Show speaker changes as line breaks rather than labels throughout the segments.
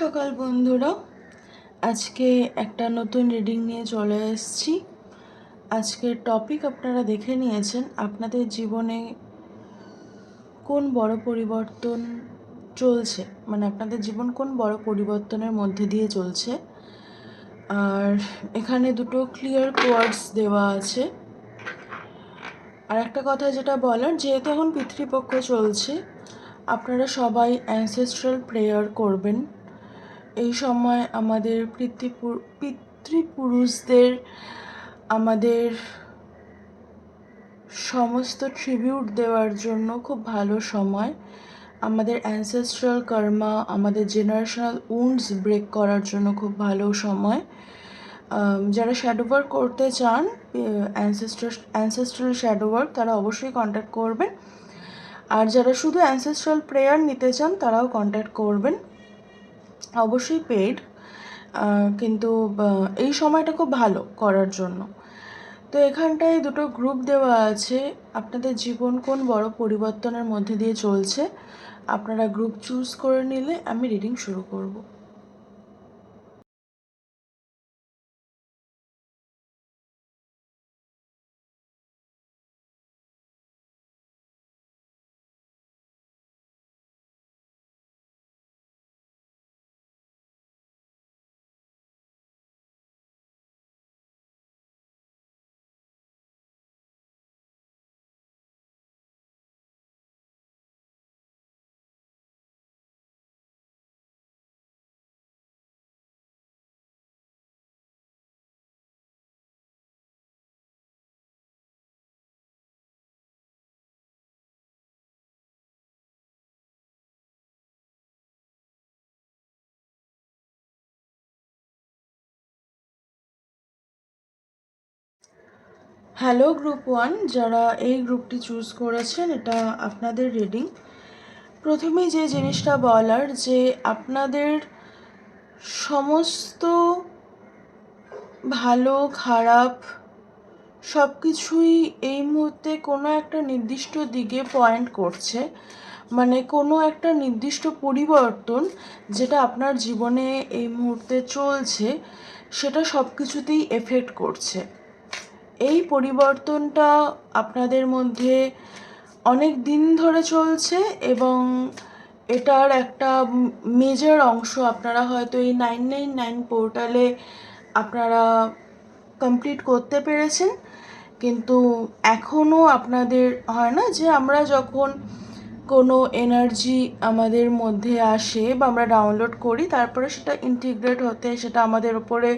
সকাল, বন্ধুরা। আজকে একটা নতুন রিডিং নিয়ে চলে এসেছি। আজকের টপিক আপনারা দেখে নিয়েছেন, আপনাদের জীবনে কোন বড় পরিবর্তন চলছে? মানে আপনাদের জীবন কোন বড় পরিবর্তনের মধ্যে দিয়ে চলছে? আর এখানে দুটো ক্লিয়ার কোয়ার্ডস দেওয়া আছে। আর একটা কথা যেটা বলার, যেহেতু এখন পিতৃপক্ষ চলছে, আপনারা সবাই অ্যানসেস্ট্রাল প্রেয়ার করবেন। এই সময় আমাদের পিতৃপুর, পিতৃপুরুষদের আমাদের সমস্ত ট্রিবিউট দেওয়ার জন্য খুব ভালো সময়। আমাদের অ্যানসেস্ট্রাল কর্মা আমাদের জেনারেশনাল উন্ডস ব্রেক করার জন্য খুব ভালো সময়। যারা শ্যাডো ওয়ার্ক করতে চান অ্যানসেস্ট্রাল অ্যানসেস্ট্রাল শ্যাডো ওয়ার্ক তারা অবশ্যই কন্ট্যাক্ট করবেন। আর যারা শুধু অ্যানসেস্ট্রাল প্রেয়ার নিতে চান, তারাও কন্ট্যাক্ট করবেন। অবশ্যই পেড কিন্তু এই সময়টা খুব ভালো করার জন্য। তো এখানটায় দুটো গ্রুপ দেওয়া আছে। আপনাদের জীবন কোন বড় পরিবর্তনের মধ্যে দিয়ে চলছে, আপনারা গ্রুপ চুজ করে নিলে আমি রিডিং শুরু করব। হ্যালো গ্রুপ ওয়ান যারা এই গ্রুপটি চুজ করেছেন, এটা আপনাদের রিডিং প্রথমেই যে জিনিসটা বলার, যে আপনাদের সমস্ত ভালো, খারাপ সব কিছুই এই মুহূর্তে কোনো একটা নির্দিষ্ট দিকে পয়েন্ট করছে। মানে কোনো একটা নির্দিষ্ট পরিবর্তন যেটা আপনার জীবনে এই মুহূর্তে চলছে, সেটা সব কিছুতেই এফেক্ট করছে। এই পরিবর্তনটা আপনাদের মধ্যে অনেক দিন ধরে চলছে এবং এটার একটা মেজর অংশ আপনারা হয়তো এই নাইন নাইন নাইন পোর্টালে আপনারা কমপ্লিট করতে পেরেছেন। কিন্তু এখনও আপনাদের হয় না যে আমরা যখন কোনো এনার্জি আমাদের মধ্যে আসে বা আমরা ডাউনলোড করি, তারপরে সেটা ইন্টিগ্রেট হতে, সেটা আমাদের ওপরে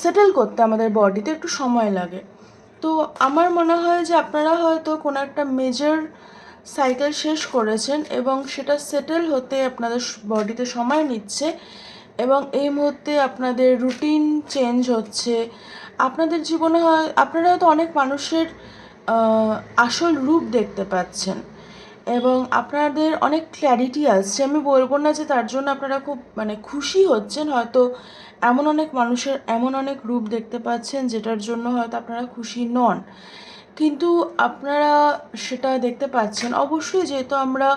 সেটেল করতে আমাদের বডিতে একটু সময় লাগে। তো আমার মনে হয় যে আপনারা হয়তো কোনো একটা মেজর সাইকেল শেষ করেছেন এবং সেটা সেটেল হতে আপনাদের বডিতে সময় নিচ্ছে এবং এই মুহূর্তে আপনাদের রুটিন চেঞ্জ হচ্ছে। আপনাদের জীবনে হয়, আপনারা হয়তো অনেক মানুষের আসল রূপ দেখতে পাচ্ছেন এবং আপনাদের অনেক ক্ল্যারিটি আসছে। আমি বলব না যে তার জন্য আপনারা খুব মানে খুশি হচ্ছেন, হয়তো এমন অনেক মানুষের, এমন অনেক রূপ দেখতে পাচ্ছেন যেটার জন্য হয়তো আপনারা খুশি নন। কিন্তু আপনারা সেটা দেখতে পাচ্ছেন। অবশ্যই যেহেতু আমরা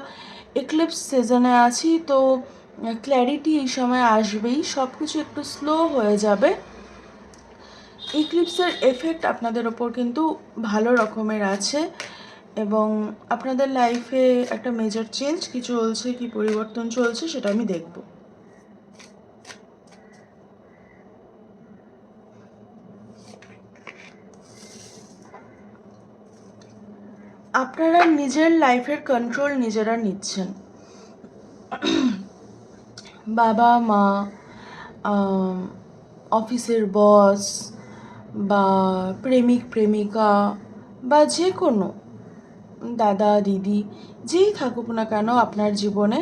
এক্লিপস সিজনে আছি, তো ক্ল্যারিটি এই সময় আসবেই। সব কিছু একটু স্লো হয়ে যাবে। ইক্লিপসের এফেক্ট আপনাদের ওপর কিন্তু ভালো রকমের আছে এবং আপনাদের লাইফে একটা মেজর চেঞ্জ কি চলছে, কি পরিবর্তন চলছে সেটা আমি দেখব। আপনারা নিজের লাইফের কন্ট্রোল নিজেরা নিচ্ছেন। বাবা, মা অফিসের বস বা প্রেমিক, প্রেমিকা বা যে কোনো দাদা, দিদি, যেই থাকুক না কেন আপনার জীবনে,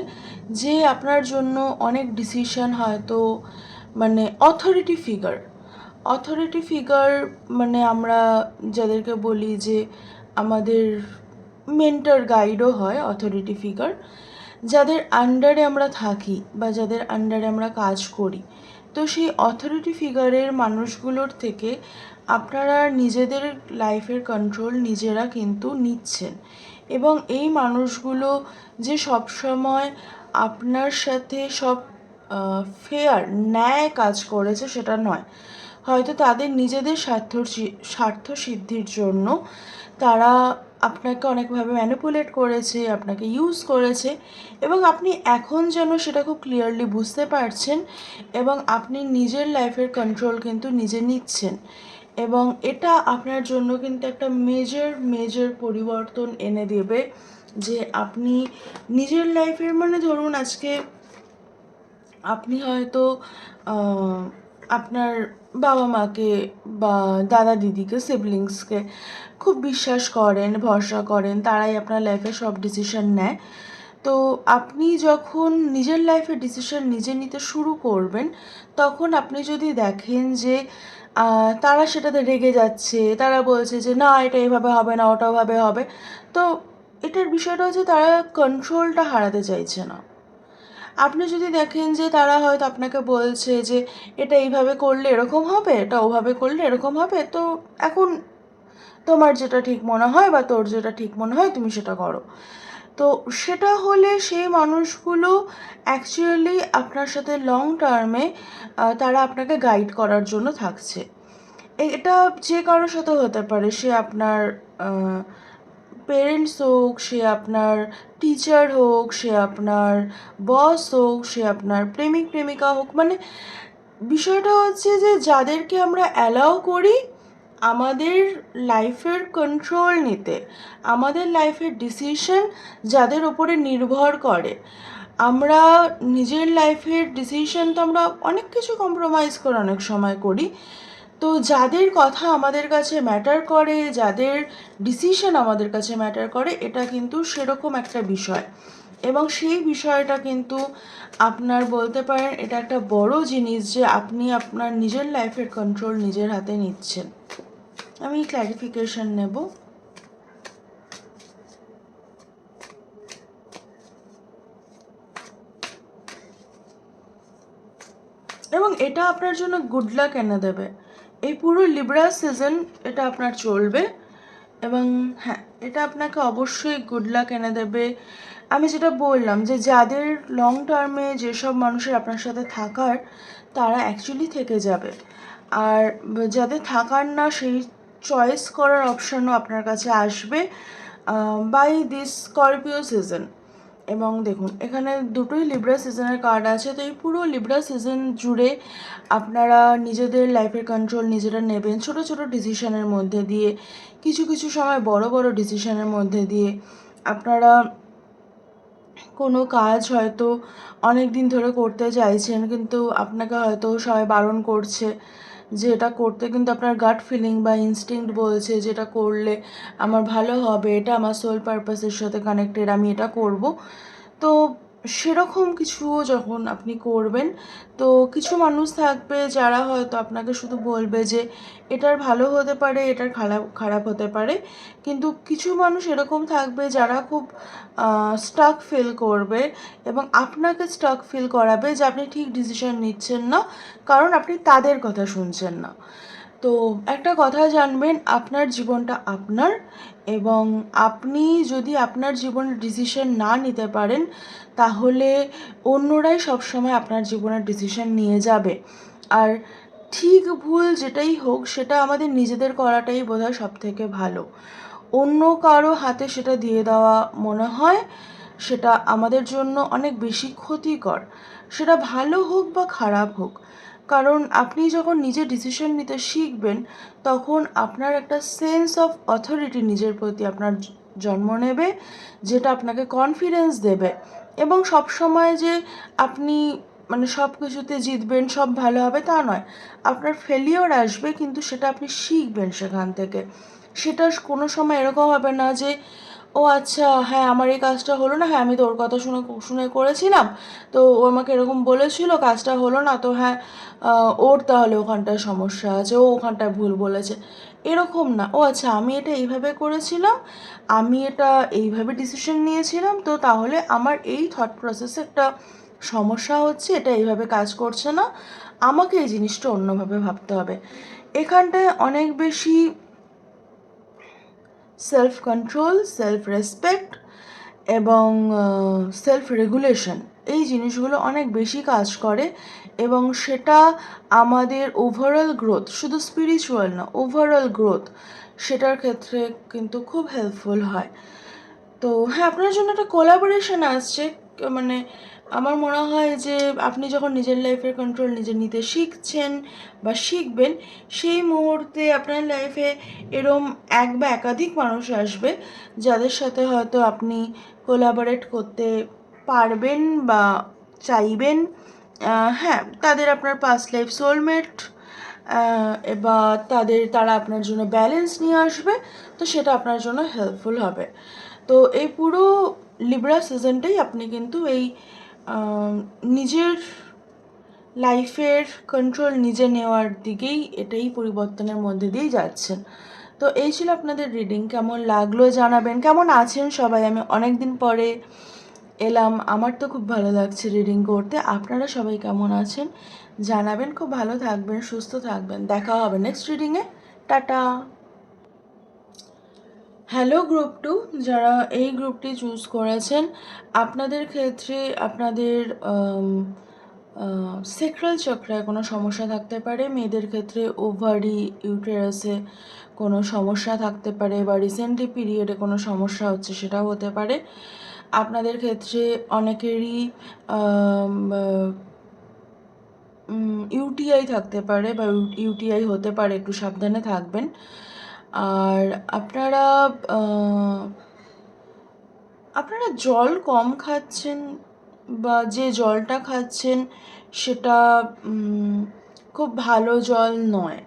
যে আপনার জন্য অনেক ডিসিশন হয়তো মানে অথরিটি ফিগার অথরিটি ফিগার মানে আমরা যাদেরকে বলি যে আমাদের মেন্টার গাইডও হয় অথরিটি ফিগার যাদের আন্ডারে আমরা থাকি বা যাদের আন্ডারে আমরা কাজ করি। তো সেই অথরিটি ফিগারের মানুষগুলোর থেকে আপনারা নিজেদের লাইফের কন্ট্রোল নিজেরা কিন্তু নিচ্ছেন। এবং এই মানুষগুলো যে সবসময় আপনার সাথে সব ফেয়ার ন্যায় কাজ করেছে সেটা নয়। হয়তো তাদের নিজেদের স্বার্থ স্বার্থ সিদ্ধির জন্য তারা আপনাকে অনেকভাবে ম্যানিপুলেট করেছে, আপনাকে ইউজ করেছে এবং আপনি এখন যেন সেটা খুব ক্লিয়ারলি বুঝতে পারছেন এবং আপনি নিজের লাইফের কন্ট্রোল কিন্তু নিজে নিচ্ছেন এবং এটা আপনার জন্য কিন্তু একটা মেজর মেজর পরিবর্তন এনে দেবে যে আপনি নিজের লাইফের মানে ধরুন আজকে আপনি হয়তো আপনার বাবা মাকে বা দাদা দিদিকে সিবলিংসকে খুব বিশ্বাস করেন, ভরসা করেন, তারাই আপনার লাইফে সব ডিসিশন নেয়। তো আপনি যখন নিজের লাইফে ডিসিশন নিজে নিতে শুরু করবেন, তখন আপনি যদি দেখেন যে তারা সেটাতে রেগে যাচ্ছে, তারা বলছে যে, না, এটা এভাবে হবে না ওটাভাবে হবে। তো এটার বিষয়টা হচ্ছে তারা কন্ট্রোলটা হারাতে চাইছে না। আপনি যদি দেখেন যে তারা হয়তো আপনাকে বলছে যে এটা এইভাবে করলে এরকম হবে, এটা ওভাবে করলে এরকম হবে, তো এখন তোমার যেটা ঠিক মনে হয় বা তোর যেটা ঠিক মনে হয় তুমি সেটা করো। তো সেটা হলে সেই মানুষগুলো অ্যাকচুয়ালি আপনার সাথে লং টার্মে তারা আপনাকে গাইড করার জন্য থাকছে। এটা যে কারোর সাথে হতে পারে, সে আপনার পেরেন্টস হোক, সে আপনার টিচার হোক, সে আপনার বস হোক, সে আপনার প্রেমিক, প্রেমিকা হোক মানে বিষয়টা হচ্ছে যে যাদেরকে আমরা অ্যালাউ করি আমাদের লাইফের কন্ট্রোল নিতে, আমাদের লাইফের ডিসিশন যাদের ওপরে নির্ভর করে। আমরা নিজের লাইফের ডিসিশন তো আমরা অনেক কিছু কম্প্রোমাইজ করে অনেক সময় করি। তো যাদের কথা আমাদের কাছে ম্যাটার করে, যাদের ডিসিশন আমাদের কাছে ম্যাটার করে, এটা কিন্তু সেরকম একটা বিষয়। এবং সেই বিষয়টা কিন্তু আপনার বলতে পারেন, এটা একটা বড় জিনিস যে আপনি আপনার নিজের লাইফের কন্ট্রোল নিজের হাতে নিচ্ছেন। আমি ক্ল্যারিফিকেশন নেব। এবং এটা আপনার জন্য গুড লাক এনে দেবে। এই পুরো লিব্রা সিজন এটা আপনার চলবে এবং হ্যাঁ এটা আপনাকে অবশ্যই গুড লাক এনে দেবে। আমি যেটা বললাম যে যাদের লং টার্মে যেসব মানুষের আপনার সাথে থাকার, তারা অ্যাকচুয়ালি থেকে যাবে। আর যাদের থাকার না, সেই চয়েস করার অপশানও আপনার কাছে আসবে বাই দিস স্করপিও সিজন এবং দেখুন, এখানে দুটোই লিব্রা সিজনের কার্ড আছে। তো এই পুরো লিব্রা সিজন জুড়ে আপনারা নিজেদের লাইফের কন্ট্রোল নিজেরা নেবেন। ছোট ছোট ডিসিশনের মধ্যে দিয়ে, কিছু কিছু সময় বড় বড় ডিসিশনের মধ্যে দিয়ে আপনারা কোনো কাজ হয়তো অনেক দিন ধরে করতে চাইছেন, কিন্তু আপনাকে হয়তো সবাই বারণ করছে। যে এটা করতে কিন্তু আপনার গাট ফিলিং বা ইনস্টিংক্ট বলছে যেটা করলে আমার ভালো হবে, এটা আমার সোল পারপাসের সাথে কানেক্টেড আমি এটা করব। তো সেরকম কিছু যখন আপনি করবেন, তো কিছু মানুষ থাকবে যারা হয়তো আপনাকে শুধু বলবে যে, এটার ভালো হতে পারে, এটার খারাপ খারাপ হতে পারে। কিন্তু কিছু মানুষ এরকম থাকবে যারা খুব স্টাক ফিল করবে এবং আপনাকে স্টাক ফিল করাবে যে, আপনি ঠিক ডিসিশন নিচ্ছেন না, কারণ আপনি তাদের কথা শুনছেন না। তো একটা কথা জানবেন, আপনার জীবনটা আপনার এবং আপনি যদি আপনার জীবনের ডিসিশন না নিতে পারেন তাহলে অন্যরাই সবসময় আপনার জীবনের ডিসিশন নিয়ে যাবে। আর ঠিক ভুল যেটাই হোক, সেটা আমাদের নিজেদের করাটাই বোধ হয় সব থেকে ভালো। অন্য কারও হাতে সেটা দিয়ে দেওয়া মনে হয়, সেটা আমাদের জন্য অনেক বেশি ক্ষতিকর। সেটা ভালো হোক বা খারাপ হোক, কারণ আপনি যখন নিজে ডিসিশন নিতে শিখবেন, তখন আপনার একটা সেন্স অফ অথরিটি নিজের প্রতি আপনার জন্ম নেবে, যেটা আপনাকে কনফিডেন্স দেবে। এবং সব সময় যে আপনি মানে সব কিছুতে জিতবেন, সব ভালো হবে তা নয়। আপনার ফেলিওর আসবে কিন্তু সেটা আপনি শিখবেন সেখান থেকে। সেটা কোনো সময় এরকম হবে না যে, ও আচ্ছা হ্যাঁ আমার এই কাজটা হলো না হ্যাঁ আমি তো ওর কথা শুনে শুনে করেছিলাম। তো ও আমাকে এরকম বলেছিল, কাজটা হলো না, তো হ্যাঁ ওর তাহলে ওখানটায় সমস্যা আছে, ও ওখানটায় ভুল বলেছে। এরকম না। ও আচ্ছা আমি এটা এইভাবে করেছিলাম, আমি এটা এইভাবে ডিসিশন নিয়েছিলাম, তো তাহলে আমার এই থট প্রসেসে একটা সমস্যা হচ্ছে, এটা এইভাবে কাজ করছে না। আমাকে এই জিনিসটা অন্যভাবে ভাবতে হবে। এখানটায় অনেক বেশি সেলফ কন্ট্রোল সেলফ রেসপেক্ট এবং সেলফ রেগুলেশন এই জিনিসগুলো অনেক বেশি কাজ করে। এবং সেটা আমাদের ওভারঅল গ্রোথ শুধু স্পিরিচুয়াল না ওভারঅল গ্রোথ সেটার ক্ষেত্রে কিন্তু খুব হেল্পফুল হয়। তো হ্যাঁ আপনার জন্য একটা কোলাবোরেশন আসছে। মানে আমার মনে হয় যে আপনি যখন নিজের লাইফের কন্ট্রোল নিজে নিতে শিখছেন বা শিখবেন, সেই মুহূর্তে আপনার লাইফে এরম এক বা একাধিক মানুষ আসবে যাদের সাথে হয়তো আপনি কোলাবোরেট করতে পারবেন বা চাইবেন। হ্যাঁ তাদের আপনার পাস্ট লাইফ সোলমেট এবার তাদের, তারা আপনার জন্য ব্যালেন্স নিয়ে আসবে, তো সেটা আপনার জন্য হেল্পফুল হবে। তো এই পুরো লিব্রা সিজনটাই আপনি কিন্তু এই নিজের লাইফের কন্ট্রোল নিজে নেওয়ার দিকেই এটাই পরিবর্তনের মধ্যে দিয়েই যাচ্ছেন। তো এই ছিল আপনাদের রিডিং কেমন লাগল জানাবেন? কেমন আছেন সবাই? আমি অনেক দিন পরে এলাম। আমার তো খুব ভালো লাগছে রিডিং করতে। আপনারা সবাই কেমন আছেন? জানাবেন। খুব ভালো থাকবেন, সুস্থ থাকবেন। দেখা হবে নেক্সট রিডিংয়ে টাটা। হ্যালো গ্রুপ টু যারা এই গ্রুপটি চুজ করেছেন, আপনাদের ক্ষেত্রে আপনাদের সেক্রাল চক্রায় কোনো সমস্যা থাকতে পারে? মেয়েদের ক্ষেত্রে ওভারি ইউটেরাসে কোনো সমস্যা থাকতে পারে? বা রিসেন্টলি পিরিয়ডে কোনো সমস্যা হচ্ছে সেটাও হতে পারে। আপনাদের ক্ষেত্রে অনেকেরই ইউটিআই থাকতে পারে বা ইউটিআই হতে পারে, একটু সাবধানে থাকবেন। আর আপনারা আপনারা জল কম খাচ্ছেন বা যে জলটা খাচ্ছেন সেটা খুব ভালো জল নয়।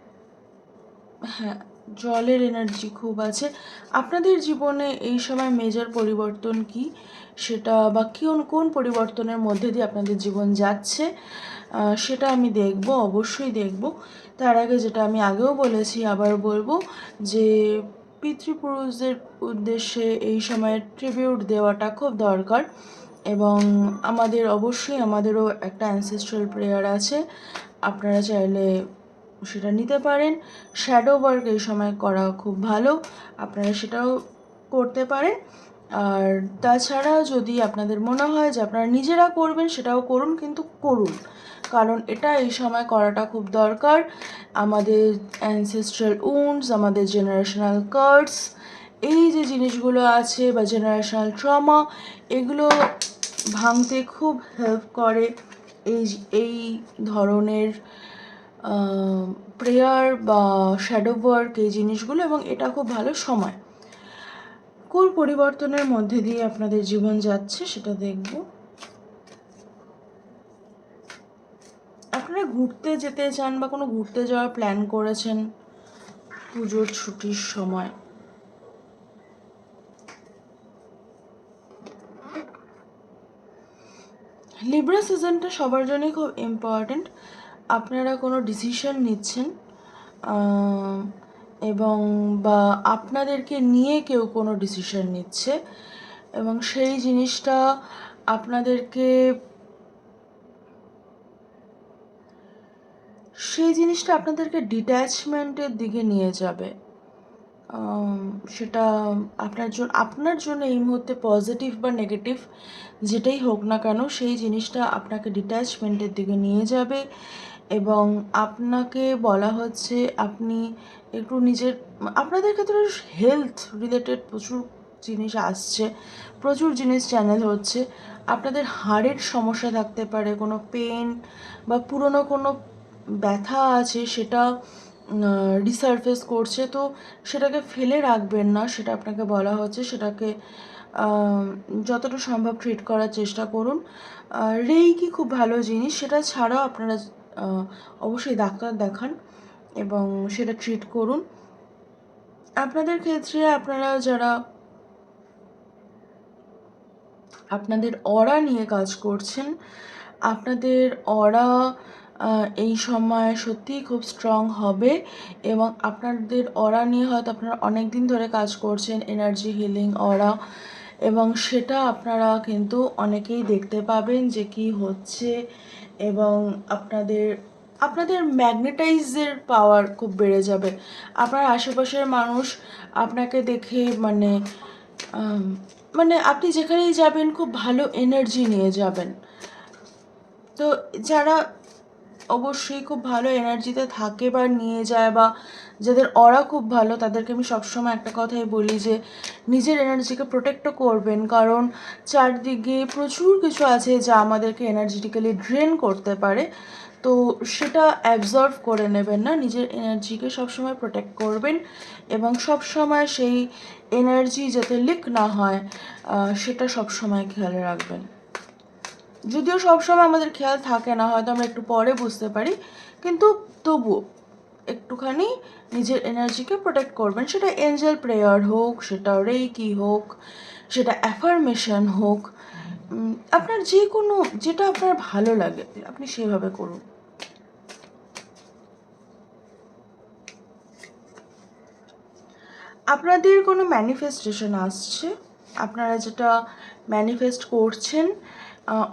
হ্যাঁ জলের এনার্জি খুব আছে। আপনাদের জীবনে এই সময় মেজর পরিবর্তন কি? সেটা বা কোন কোন পরিবর্তনের মধ্যে দিয়ে আপনাদের জীবন যাচ্ছে? সেটা আমি দেখব, অবশ্যই দেখব। তার আগে যেটা আমি আগেও বলেছি, আবার বলব যে পিতৃপুরুষদের উদ্দেশ্যে এই সময় ট্রিবিউট দেওয়াটা খুব দরকার এবং আমাদের, অবশ্যই আমাদেরও একটা অ্যানসেস্ট্রাল প্রেয়ার আছে। আপনারা চাইলে সেটা নিতে পারেন। শ্যাডো ওয়ার্ক এই সময় করা খুব ভালো। আপনারা সেটাও করতে পারেন। আর তাছাড়া যদি আপনাদের মনে হয় যে আপনারা নিজেরা করবেন, সেটাও করুন, কিন্তু করুন। কারণ এটা এই সময় করাটা খুব দরকার। আমাদের অ্যানসেস্ট্রাল উন্ডস আমাদের জেনারেশনাল কার্ডস এই যে জিনিসগুলো আছে বা জেনারেশনাল ট্রমা এগুলো ভাঙতে খুব হেল্প করে। এই এই ধরনের প্রেয়ার বা শ্যাডো ওয়ার্ক এই জিনিসগুলো এবং এটা খুব ভালো সময়। কোন পরিবর্তনের মধ্যে দিয়ে আপনাদের জীবন যাচ্ছে সেটা দেখব। আপনারা ঘুরতে যেতে চান বা কোনো ঘুরতে যাওয়ার প্ল্যান করেছেন পুজোর ছুটির সময়? লিব্রা সিজনটা সবার জন্যই খুব ইম্পর্ট্যান্ট আপনারা কোনো ডিসিশন নিচ্ছেন এবং বা আপনাদেরকে নিয়ে কেউ কোনো ডিসিশন নিচ্ছে, এবং সেই জিনিসটা আপনাদেরকে সেই জিনিসটা আপনাদেরকে ডিট্যাচমেন্টের দিকে নিয়ে যাবে। সেটা আপনার জন্য আপনার জন্য এই মুহূর্তে পজিটিভ বা নেগেটিভ যেটাই হোক না কেন, সেই জিনিসটা আপনাকে ডিট্যাচমেন্টের দিকে নিয়ে যাবে এবং আপনাকে বলা হচ্ছে আপনি একটু নিজের, আপনাদের ক্ষেত্রে হেলথ রিলেটেড প্রচুর জিনিস আসছে, প্রচুর জিনিস চ্যানেল হচ্ছে। আপনাদের হাড়ের সমস্যা থাকতে পারে, কোনো পেন বা পুরনো কোনো ব্যথা আছে সেটা রিসার্ফেস করছে, তো সেটাকে ফেলে রাখবেন না, সেটা আপনাকে বলা হচ্ছে। সেটাকে যতটা সম্ভব ট্রিট করার চেষ্টা করুন। রেই কি খুব ভালো জিনিস, সেটা ছাড়াও আপনারা অবশ্যই ডাক্তার দেখান এবং সেটা ট্রিট করুন। আপনাদের ক্ষেত্রে আপনারা যারা আপনাদের অরা নিয়ে কাজ করছেন, আপনাদের অরা এই সময় সত্যিই খুব স্ট্রং হবে এবং আপনাদের অরা নিয়ে হয়তো আপনারা অনেক দিন ধরে কাজ করছেন এনার্জি হিলিং অরা এবং সেটা আপনারা কিন্তু অনেকেই দেখতে পাবেন যে কি হচ্ছে এবং আপনাদের আপনাদের ম্যাগনেটাইজের পাওয়ার খুব বেড়ে যাবে। আপনার আশেপাশের মানুষ আপনাকে দেখে মানে মানে আপনি যেখানেই যাবেন খুব ভালো এনার্জি নিয়ে যাবেন। তো যারা অবশ্যই খুব ভালো এনার্জিতে থাকে বা নিয়ে যায় বা যাদের অরা খুব ভালো, তাদেরকে আমি সবসময় একটা কথাই বলি যে, নিজের এনার্জিকে প্রোটেক্টও করবেন। কারণ চারদিকে প্রচুর কিছু আছে যা আমাদেরকে এনার্জেটিক্যালি ড্রেন করতে পারে। তো সেটা অ্যাবজর্ভ করে নেবেন না। নিজের এনার্জিকে সবসময় প্রোটেক্ট করবেন এবং সবসময় সেই এনার্জি যাতে লিক না হয় সেটা সবসময় খেয়াল রাখবেন। যদিও সবসময় আমাদের খেয়াল থাকে না, হয়তো আমরা একটু পরে বুঝতে পারি, কিন্তু তবুও একটুখানি নিজের এনার্জিকে প্রোটেক্ট করবেন। সেটা এঞ্জেল প্রেয়ার হোক, সেটা রেকি হোক, সেটা অ্যাফার্মেশন হোক আপনার যে কোনো যেটা আপনার ভালো লাগে, আপনি সেভাবে করুন। আপনাদের কোনো ম্যানিফেস্টেশন আসছে? আপনারা যেটা ম্যানিফেস্ট করছেন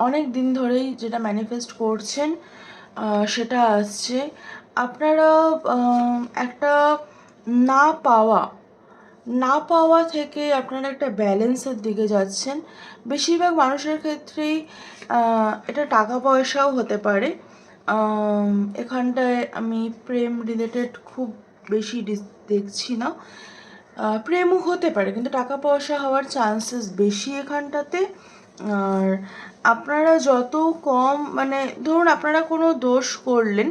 অনেক দিন ধরেই যেটা ম্যানিফেস্ট করছেন সেটা আসছে। আপনারা একটা না পাওয়া না পাওয়া থেকে আপনারা একটা ব্যালেন্সের দিকে যাচ্ছেন। বেশিরভাগ মানুষের ক্ষেত্রেই এটা টাকা পয়সাও হতে পারে। এখানটায় আমি প্রেম রিলেটেড খুব বেশি দেখছি না। প্রেমও হতে পারে, কিন্তু টাকা পয়সা হওয়ার চান্সেস বেশি এখানটাতে। আর আপনারা যত কম মানে ধরুন আপনারা কোনো দোষ করলেন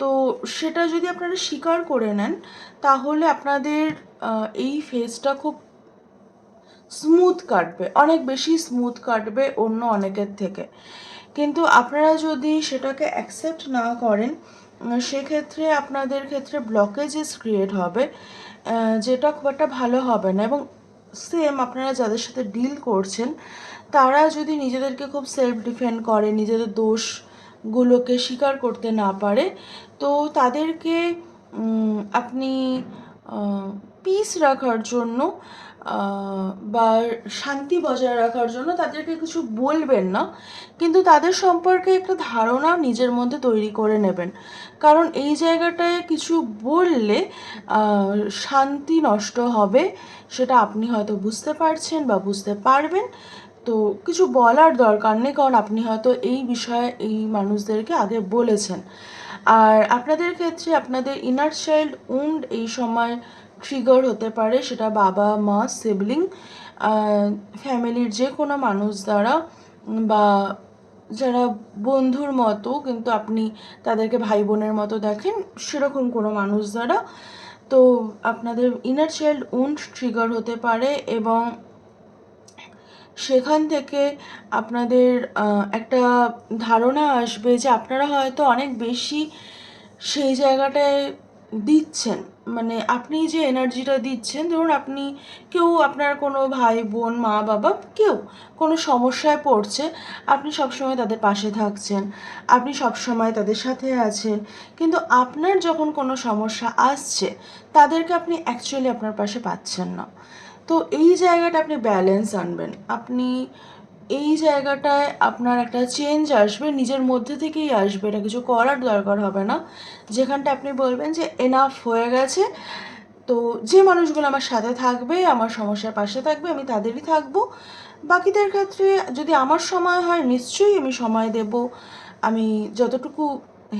তো সেটা যদি আপনারা স্বীকার করে নেন, তাহলে আপনাদের এই ফেসটা খুব স্মুথ কাটবে। অনেক বেশি স্মুথ কাটবে অন্য অনেকের থেকে। কিন্তু আপনারা যদি সেটাকে অ্যাকসেপ্ট না করেন সেক্ষেত্রে আপনাদের ক্ষেত্রে ব্লকেজেস ক্রিয়েট হবে যেটা খুব একটা ভালো হবে না। এবং সেম আপনারা যাদের সাথে ডিল করছেন, তারা যদি নিজেদেরকে খুব সেলফ ডিফেন্ড করে, নিজেদের দোষগুলোকে স্বীকার করতে না পারে। তো তাদেরকে আপনি পিস রাখার জন্য বা শান্তি বজায় রাখার জন্য তাদেরকে কিছু বলবেন না। কিন্তু তাদের সম্পর্কে একটা ধারণা নিজের মধ্যে তৈরি করে নেবেন। কারণ এই জায়গাটায় কিছু বললে শান্তি নষ্ট হবে, সেটা আপনি হয়তো বুঝতে পারছেন বা বুঝতে পারবেন। তো কিছু বলার দরকার নেই, কারণ আপনি হয়তো এই বিষয়ে এই মানুষদেরকে আগে বলেছেন। আর আপনাদের ক্ষেত্রে আপনাদের ইনার চাইল্ড উন্ড এই সময় ট্রিগার হতে পারে সেটা বাবা, মা সিবলিং ফ্যামিলির যে কোনো মানুষ দ্বারা বা যারা বন্ধুর মতো, কিন্তু আপনি তাদেরকে ভাই বোনের মতো দেখেন, সেরকম কোনো মানুষ দ্বারা। তো আপনাদের ইনার চাইল্ড উন্ড ট্রিগার হতে পারে এবং সেখান থেকে আপনাদের একটা ধারণা আসবে যে আপনারা হয়তো অনেক বেশি সেই জায়গাটায় দিচ্ছেন। মানে আপনি যে এনার্জিটা দিচ্ছেন, ধরুন আপনি কেউ, আপনার কোনো ভাই, বোন, মা, বাবা, কেউ কোনো সমস্যায় পড়ছে, আপনি সবসময় তাদের পাশে থাকছেন, আপনি সবসময় তাদের সাথে আছেন, কিন্তু আপনার যখন কোনো সমস্যা আসছে, তাদেরকে আপনি অ্যাকচুয়ালি আপনার পাশে পাচ্ছেন না। তো এই জায়গাটা আপনি ব্যালেন্স আনবেন। আপনি এই জায়গাটায় আপনার একটা চেঞ্জ আসবে, নিজের মধ্যে থেকেই আসবে, এটা কিছু করার দরকার হবে না। যেখানটা আপনি বলবেন যে এনাফ হয়ে গেছে। তো যে মানুষগুলো আমার সাথে থাকবে, আমার সমস্যার পাশে থাকবে, আমি তাদেরই থাকব। বাকিদের ক্ষেত্রে যদি আমার সময় হয়, নিশ্চয়ই আমি সময় দেব। আমি যতটুকু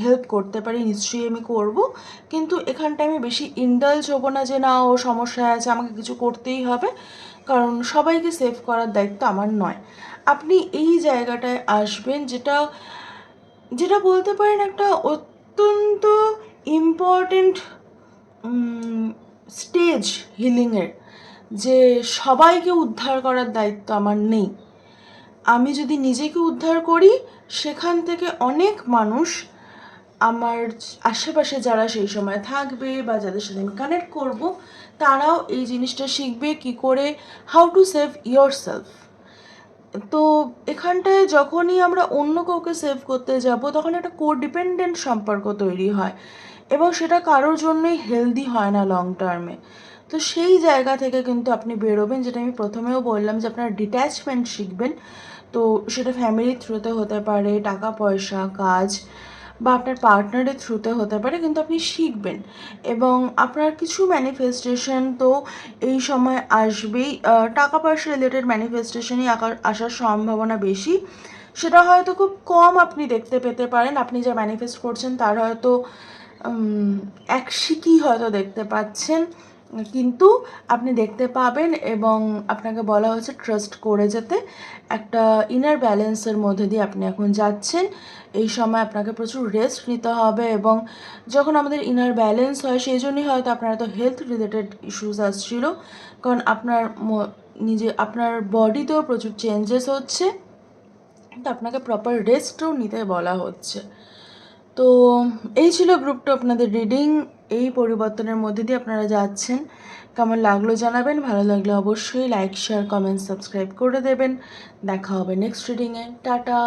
হেল্প করতে পারি, নিশ্চয়ই আমি করব। কিন্তু এখানটায় আমি বেশি ইন্ডালজ হব না যে, না, ও সমস্যায় আছে, আমাকে কিছু করতেই হবে। কারণ সবাইকে সেভ করার দায়িত্ব আমার নয়। আপনি এই জায়গাটায় আসবেন যেটা যেটা বলতে পারেন একটা অত্যন্ত ইম্পর্টেন্ট স্টেজ হিলিংয়ের যে সবাইকে উদ্ধার করার দায়িত্ব আমার নেই। আমি যদি নিজেকে উদ্ধার করি, সেখান থেকে অনেক মানুষ আমার আশেপাশে যারা সেই সময় থাকবে বা যাদের সাথে আমি কানেক্ট করব, তারাও এই জিনিসটা শিখবে কি করে how to save yourself তো এখানটায় যখনই আমরা অন্য কাউকে সেভ করতে যাব, তখন একটা কোডিপেন্ডেন্ট সম্পর্ক তৈরি হয় এবং সেটা কারোর জন্যই হেলদি হয় না লং টার্মে তো সেই জায়গা থেকে কিন্তু আপনি বেরোবেন, যেটা আমি প্রথমেও বললাম যে আপনারা ডিট্যাচমেন্ট শিখবেন। তো সেটা ফ্যামিলির থ্রুতে হতে পারে টাকা পয়সা কাজ বা আপনার পার্টনারের থ্রুতে হতে পারে, কিন্তু আপনি শিখবেন। এবং আপনার কিছু ম্যানিফেস্টেশন তো এই সময় আসবেই। টাকা পয়সা রিলেটেড ম্যানিফেস্টেশনই আসার সম্ভাবনা বেশি। সেটা হয়তো খুব কম আপনি দেখতে পেতে পারেন। আপনি যা ম্যানিফেস্ট করছেন, তার হয়তো একশিকই এক শিকি হয়তো দেখতে পাচ্ছেন। কিন্তু আপনি দেখতে পাবেন এবং আপনাকে বলা হয়েছে ট্রাস্ট করে যেতে। একটা ইনার ব্যালেন্সের মধ্যে দিয়ে আপনি এখন যাচ্ছেন। এই সময় আপনাকে প্রচুর রেস্ট নিতে হবে এবং যখন আমাদের ইনার ব্যালেন্স হয়, সেই জন্যই হয়তো আপনার এত হেলথ রিলেটেড ইস্যুস আসছিল। কারণ আপনার নিজে, আপনার বডিতেও প্রচুর চেঞ্জেস হচ্ছে। তো আপনাকে প্রপার রেস্টও নিতে বলা হচ্ছে। তো এই ছিল গ্রুপটা আপনাদের রিডিং এই পরিবর্তনের মধ্যে দিয়ে আপনারা যাচ্ছেন। কেমন লাগল জানাবেন, ভালো লাগলে অবশ্যই লাইক শেয়ার কমেন্ট সাবস্ক্রাইব করে দেবেন। দেখা হবে নেক্সট রিডিংয়ে টাটা!